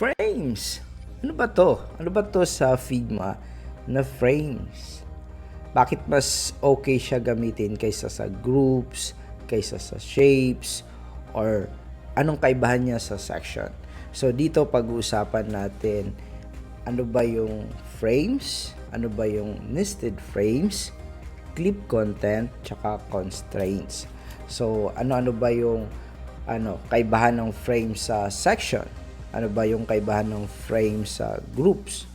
frames. Ano ba to? Ano ba to sa Figma na frames? Bakit mas okay siya gamitin kaysa sa groups, kaysa sa shapes, or anong kaibahan niya sa section? So dito pag-uusapan natin ano ba yung frames, ano ba yung nested frames, clip content, tsaka constraints. So ano-ano ba yung ano kaibahan ng frame sa section? Ano ba yung kaibahan ng frame sa groups?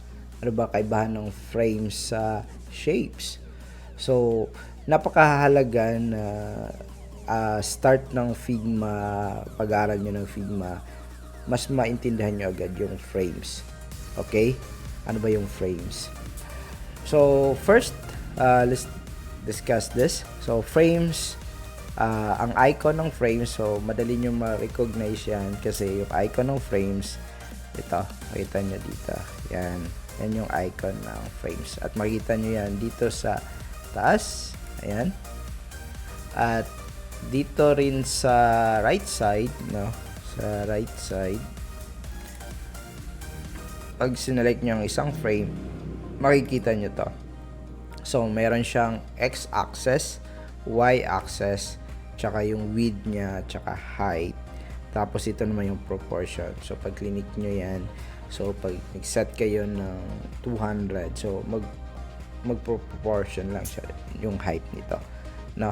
Ano ba kaibahan ng frame sa shapes? So, napakahalaga na ah, start ng Figma, pag-aaral nyo ng Figma, mas maintindihan nyo agad yung frames. Okay? Ano ba yung frames? So, first, uh, let's discuss this. So, frames, ah, ang icon ng frames, so madali nyo ma-recognize yan kasi yung icon ng frames, ito, makita nyo dito. Yan. Yan yung icon ng frames. At makita nyo yan dito sa taas. Ayan. At dito rin sa right side, no? Sa right side. Pag sinelect nyo ang isang frame, makikita nyo to. So, meron siyang x-axis, y-axis, tsaka yung width niya, tsaka height. Tapos ito naman yung proportion. So, pag clinic nyo yan, so pag nag-set kayo ng 200, so mag mag-proportion lang siya yung height nito. No?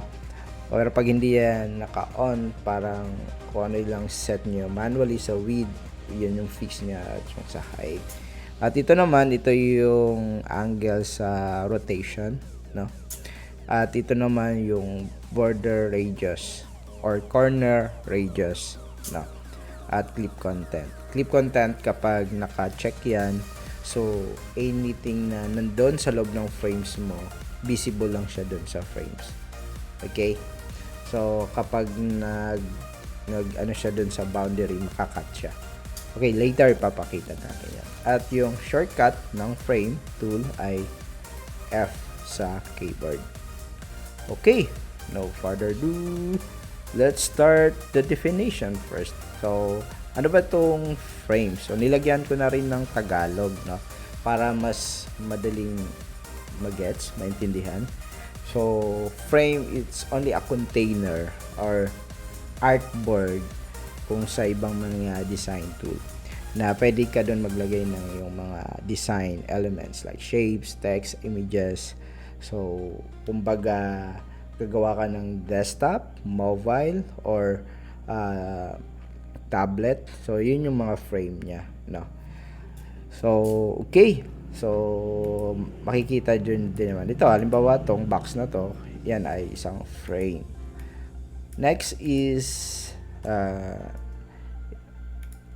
Pero pag hindi yan naka-on, parang kung ano lang set nyo manually sa width, yun yung fix niya at yung sa height. At ito naman, ito yung angle sa rotation, no? At ito naman yung border radius or corner radius, no? At clip content. Clip content kapag naka-check yan, so anything na nandun sa loob ng frames mo, visible lang siya dun sa frames. Okay? So kapag nag nag ano siya dun sa boundary, makakat siya. Okay, later ipapakita natin yan. At yung shortcut ng frame tool ay F sa keyboard. Okay, no further ado, let's start the definition first. So, ano ba itong frame? So, nilagyan ko na rin ng Tagalog, no? Para mas madaling magets, maintindihan. So, frame, it's only a container or artboard kung sa ibang mga design tool na pwede ka doon maglagay ng yung mga design elements like shapes, text, images. So, kumbaga, gagawa ka ng desktop, mobile, or uh, tablet. So, yun yung mga frame niya. No? So, okay. So, makikita dyan din naman. Ito, halimbawa, tong box na to, yan ay isang frame. Next is, uh,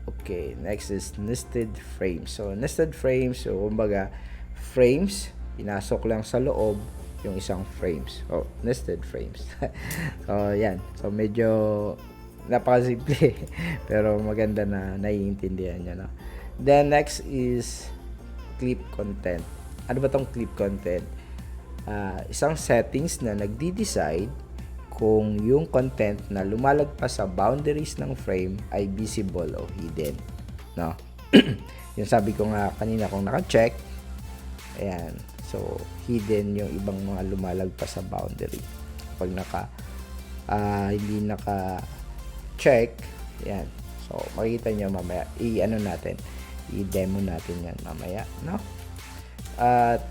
okay, next is nested frames. So, nested frames, so, kumbaga, frames, pinasok lang sa loob yung isang frames. Oh, nested frames. so, yan. So, medyo napakasimple pero maganda na naiintindihan niya no? then next is clip content ano ba tong clip content Ah, isang settings na nagdi-decide kung yung content na lumalagpas sa boundaries ng frame ay visible o hidden no yung sabi ko nga kanina kung naka-check ayan so hidden yung ibang mga lumalagpas sa boundary pag naka ah, hindi naka check. Yan. So, makikita nyo mamaya. I-ano natin. I-demo natin yan mamaya. No? At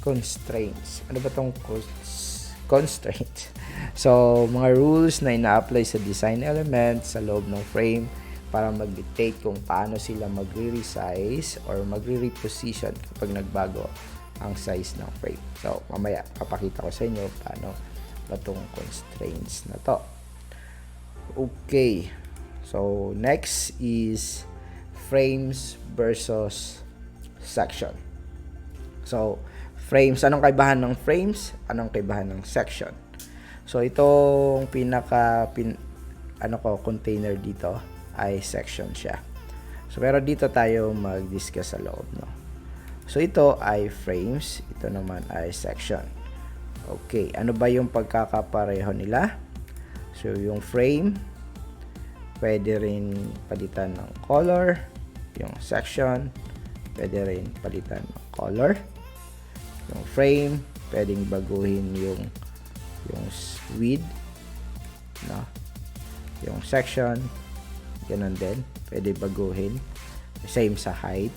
constraints. Ano ba tong cons- constraints? So, mga rules na ina-apply sa design elements sa loob ng frame para mag-dictate kung paano sila magre-resize or magre-reposition kapag nagbago ang size ng frame. So, mamaya, papakita ko sa inyo paano ba tong constraints na to. Okay. So, next is frames versus section. So, frames. Anong kaibahan ng frames? Anong kaibahan ng section? So, itong pinaka, pin, ano ko, container dito ay section siya. So, pero dito tayo mag-discuss sa loob, no? So, ito ay frames. Ito naman ay section. Okay. Ano ba yung pagkakapareho nila? So, yung frame, pwede rin palitan ng color, yung section, pwede rin palitan ng color. Yung frame, pwedeng baguhin yung yung width, no? Yung section, ganun din, pwede baguhin. Same sa height.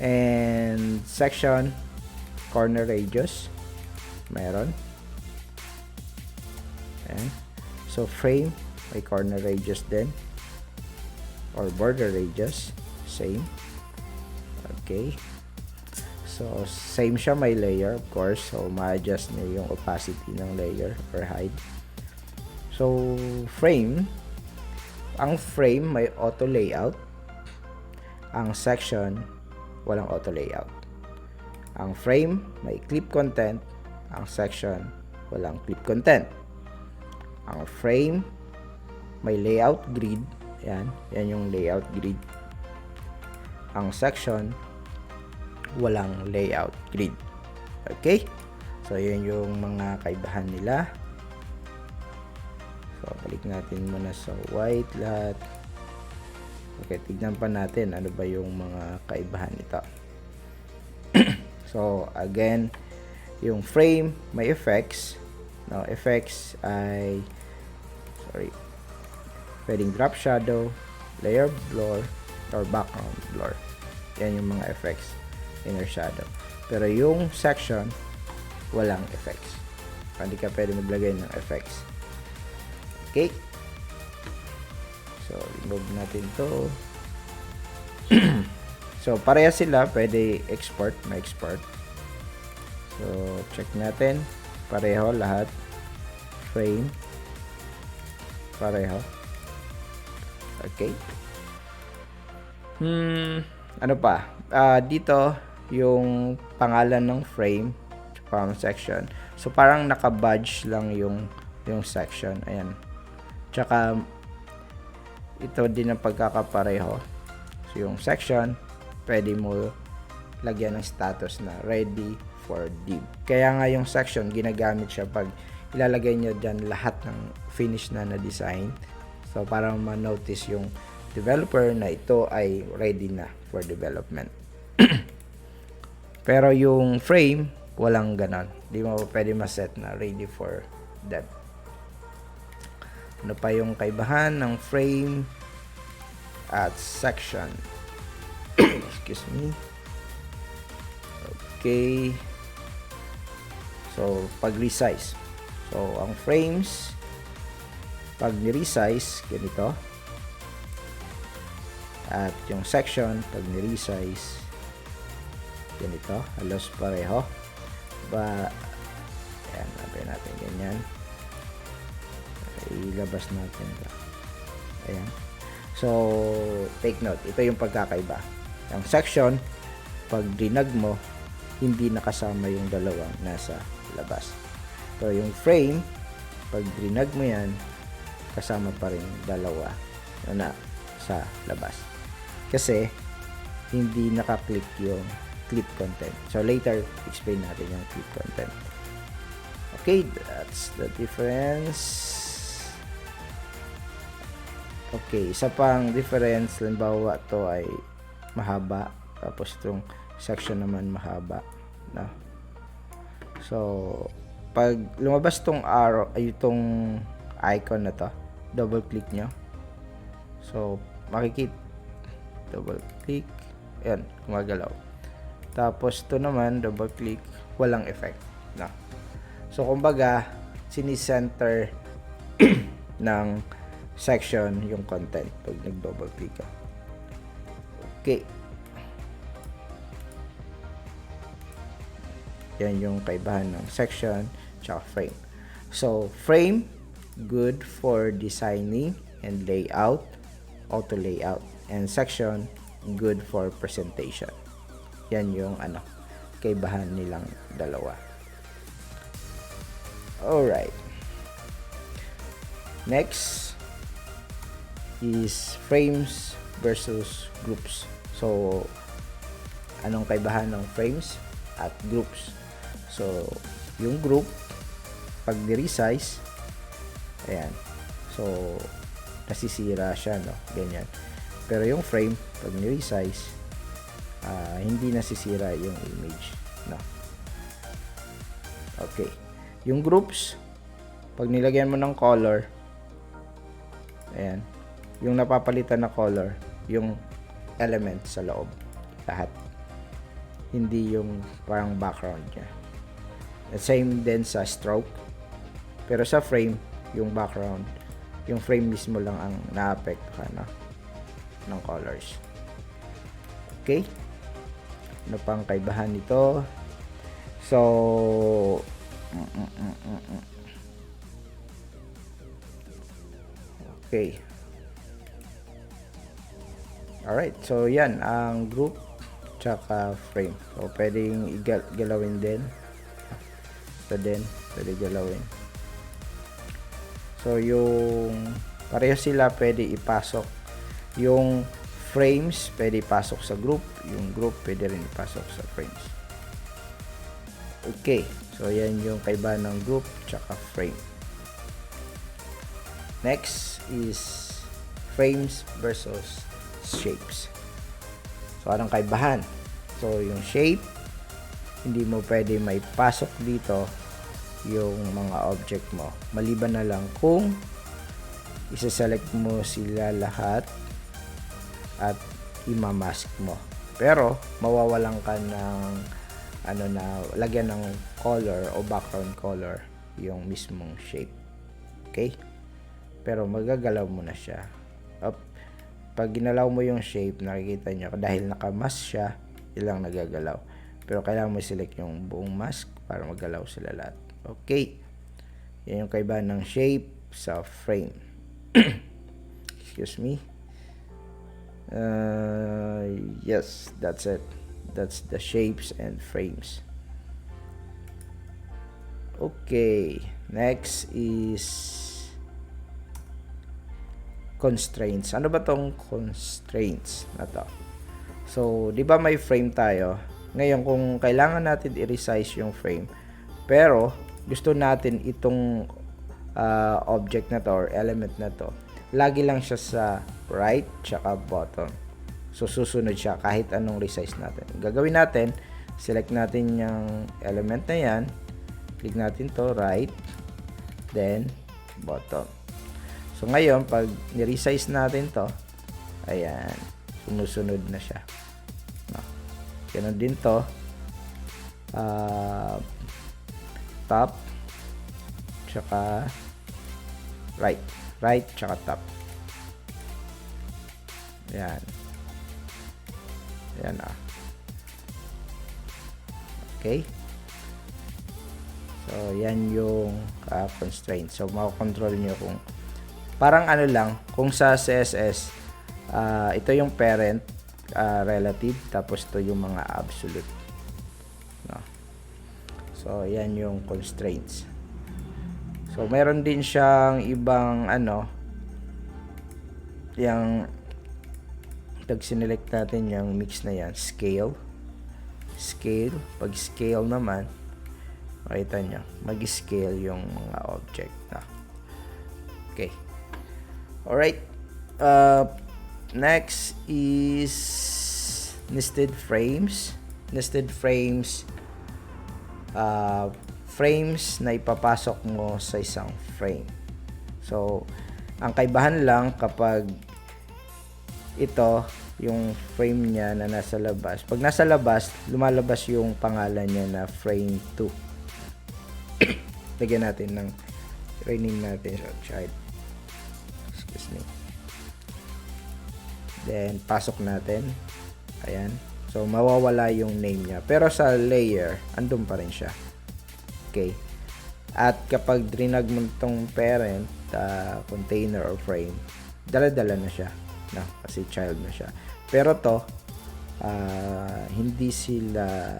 And section, corner radius, meron. Ayan. So frame, may corner radius din. Or border radius, same. Okay. So, same siya may layer, of course. So, ma-adjust niyo yung opacity ng layer or height. So, frame, ang frame may auto layout. Ang section, walang auto layout. Ang frame, may clip content. Ang section, walang clip content. Ang frame, may layout grid. Yan, yan yung layout grid. Ang section, walang layout grid. Okay? So, yun yung mga kaibahan nila. So, balik natin muna sa white lahat. Okay, tignan pa natin ano ba yung mga kaibahan nito. so, again, yung frame may effects. No, effects ay sorry. Pwedeng drop shadow, layer blur, or background blur. Yan yung mga effects. Inner shadow. Pero yung section, walang effects. Hindi ka pwede maglagay ng effects. Okay. So, remove natin to. so, pareha sila. Pwede export, ma-export. So, check natin. Pareho lahat. Frame. Pareho. Okay. Hmm, ano pa? Ah, dito yung pangalan ng frame from section. So parang naka-badge lang yung yung section. Ayan. Tsaka ito din ang pagkakapareho. So yung section, pwede mo lagyan ng status na ready for div. Kaya nga yung section ginagamit siya pag ilalagay niyo diyan lahat ng finish na na design. So para ma-notice yung developer na ito ay ready na for development. Pero yung frame, walang ganon. Di mo pwede ma-set na ready for dev. Ano pa yung kaibahan ng frame at section? Excuse me. Okay. So, pag resize. So, ang frames, pag ni-resize, ganito. At yung section, pag ni-resize, ganito. Halos pareho. Ba, ayan, natin natin ganyan. Ilabas natin ito. Ayan. So, take note. Ito yung pagkakaiba. Ang section, pag dinag mo, hindi nakasama yung dalawang nasa labas. Pero yung frame, pag drinag mo yan, kasama pa rin dalawa na, na sa labas. Kasi, hindi nakaklik yung clip content. So, later, explain natin yung clip content. Okay, that's the difference. Okay, isa pang difference, halimbawa to ay mahaba, tapos itong section naman mahaba. No? So, pag lumabas tong arrow, ay itong icon na to, double click nyo. So, makikita, double click, yan, gumagalaw. Tapos, to naman, double click, walang effect. No? So, kumbaga, sinicenter ng section yung content pag nag-double click ka. Okay. Yan yung kaibahan ng section tsaka frame. So, frame, good for designing and layout, auto layout. And section, good for presentation. Yan yung ano, kaibahan nilang dalawa. Alright. Next is frames versus groups. So, anong kaibahan ng frames at groups? So, yung group, pag ni-resize, ayan. So, nasisira siya, no? Ganyan. Pero yung frame, pag ni-resize, ah, hindi nasisira yung image. No. Okay. Yung groups, pag nilagyan mo ng color, ayan, yung napapalitan na color, yung element sa loob. Lahat. Hindi yung parang background niya. At same din sa stroke. Pero sa frame, yung background, yung frame mismo lang ang naapektuhan no? ng colors. Okay? Ano pang kaibahan nito? So, mm, mm, mm. okay. Alright, so yan ang group tsaka frame. So, pwedeng igal- galawin din. Ito din, pwede galawin. So, yung pareho sila pwede ipasok. Yung frames pwede ipasok sa group. Yung group pwede rin ipasok sa frames. Okay. So, yan yung kaiba ng group tsaka frame. Next is frames versus shapes. So, anong kaibahan? So, yung shape, hindi mo pwede may pasok dito yung mga object mo. Maliban na lang kung isa-select mo sila lahat at imamask mo. Pero, mawawalan ka ng ano na, lagyan ng color o background color yung mismong shape. Okay? Pero magagalaw mo na siya. Up. Pag ginalaw mo yung shape, nakikita nyo, dahil nakamask siya, ilang nagagalaw. Pero kailangan mo select yung buong mask para magalaw sila lahat. Okay. Yan yung kaiba ng shape sa frame. Excuse me. Uh, yes, that's it. That's the shapes and frames. Okay. Next is constraints. Ano ba tong constraints na to? So, di ba may frame tayo? Ngayon, kung kailangan natin i-resize yung frame, pero gusto natin itong ah, object na to or element na to, lagi lang siya sa right tsaka bottom. So, susunod siya kahit anong resize natin. Gagawin natin, select natin yung element na yan, click natin to right, then bottom. So, ngayon, pag ni-resize natin to, ayan, sumusunod na siya. No. Ganun din to. Ah, top, tsaka right. Right, tsaka top. Ayan. Ayan ah. Okay. So, yan yung ah, constraint. So, makakontrol nyo kung parang ano lang, kung sa CSS, ah, ito yung parent ah, relative, tapos ito yung mga absolute. No? So, yan yung constraints. So, meron din siyang ibang ano, yung pag sinelect natin yung mix na yan, scale. Scale. Pag scale naman, makita nyo, mag-scale yung mga object na. Okay. Alright. Uh, next is nested frames. Nested frames. Uh, frames na ipapasok mo sa isang frame. So, ang kaibahan lang kapag ito, yung frame niya na nasa labas. Pag nasa labas, lumalabas yung pangalan niya na frame 2. Lagyan natin ng rename natin siya, child. Me. Then, pasok natin. Ayan. So, mawawala yung name niya. Pero sa layer, andun pa rin siya. Okay. At kapag drinag mo itong parent, uh, container or frame, dala-dala na siya. No, kasi child na siya. Pero to, ah, hindi sila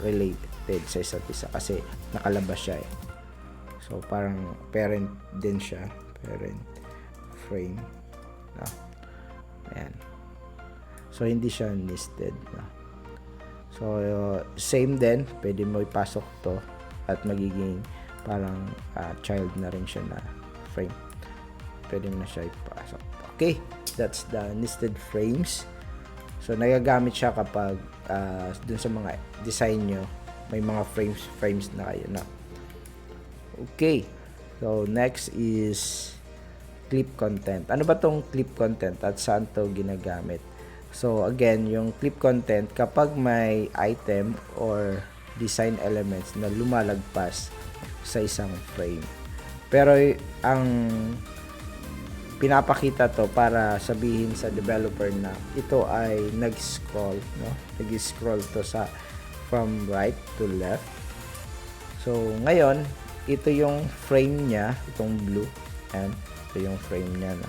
related sa isa't isa kasi nakalabas siya eh. So, parang parent din siya. Parent frame. No? Ayan. So, hindi siya nested. No? So, uh, same din. Pwede mo ipasok to at magiging parang ah, child na rin siya na frame. Pwede mo na siya ipasok. Okay. That's the nested frames. So, nagagamit siya kapag ah, dun sa mga design nyo, may mga frames frames na kayo na. Okay. So, next is clip content. Ano ba tong clip content at saan to ginagamit? So, again, yung clip content, kapag may item or design elements na lumalagpas sa isang frame. Pero, ang pinapakita to para sabihin sa developer na ito ay nag-scroll, no? Nag-scroll to sa from right to left. So, ngayon, ito yung frame niya, itong blue. And ito yung frame niya. No?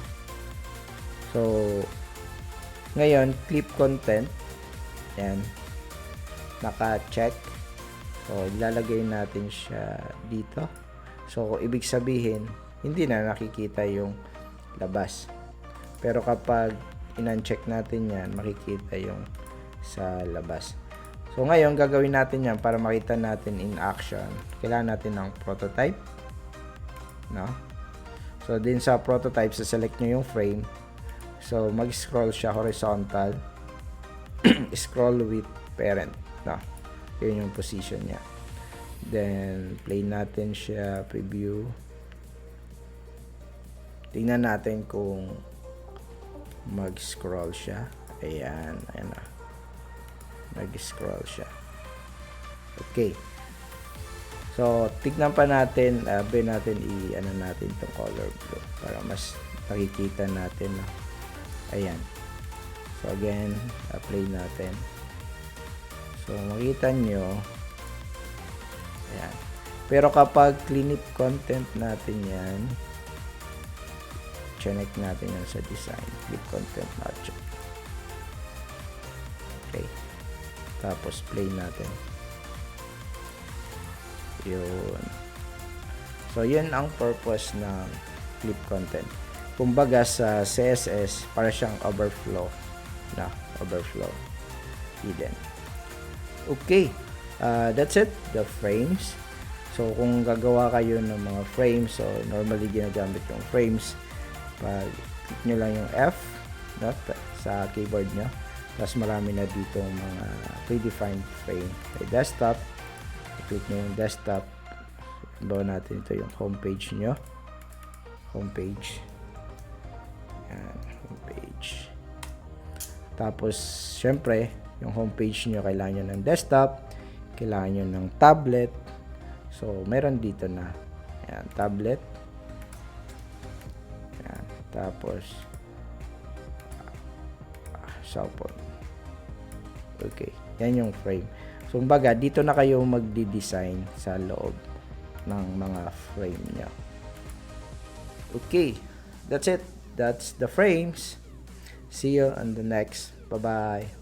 So, ngayon, clip content. Yan. Naka-check. So, ilalagay natin siya dito. So, ibig sabihin, hindi na nakikita yung labas. Pero kapag in-uncheck natin yan, makikita yung sa labas. So, ngayon, gagawin natin yan para makita natin in action. Kailangan natin ng prototype. No? So, din sa prototype, sa select nyo yung frame. So, mag-scroll siya horizontal. Scroll with parent. No? Yun yung position niya. Then, play natin siya, preview. Tingnan natin kung mag-scroll siya. Ayan, ayan na. Nag-scroll siya. Okay. So, tignan pa natin, uh, natin i-ano natin itong color blue para mas nakikita natin. No? Ayan. So, again, apply natin. So, makita nyo, ayan. Pero kapag clean up content natin yan, check natin yan sa design. Click content match. Okay. Tapos play natin. Yun. So, yun ang purpose ng clip content. Kumbaga sa CSS, para siyang overflow. Na, overflow. Hidden. Okay. Uh, that's it. The frames. So, kung gagawa kayo ng mga frames, so normally ginagamit yung frames, pag click nyo lang yung F no, sa keyboard nyo, tapos marami na dito mga predefined frame. May desktop, click nyo yung desktop, bawa natin ito yung homepage nyo. Homepage. Yan, homepage. Tapos, syempre, yung homepage nyo, kailangan nyo ng desktop, kailangan nyo ng tablet. So, meron dito na. Yan, tablet. Yan, tapos, cellphone. Okay, yan yung frame. So, kumbaga, dito na kayo magdi-design sa loob ng mga frame nyo. Okay, that's it. That's the frames. See you on the next. Bye-bye.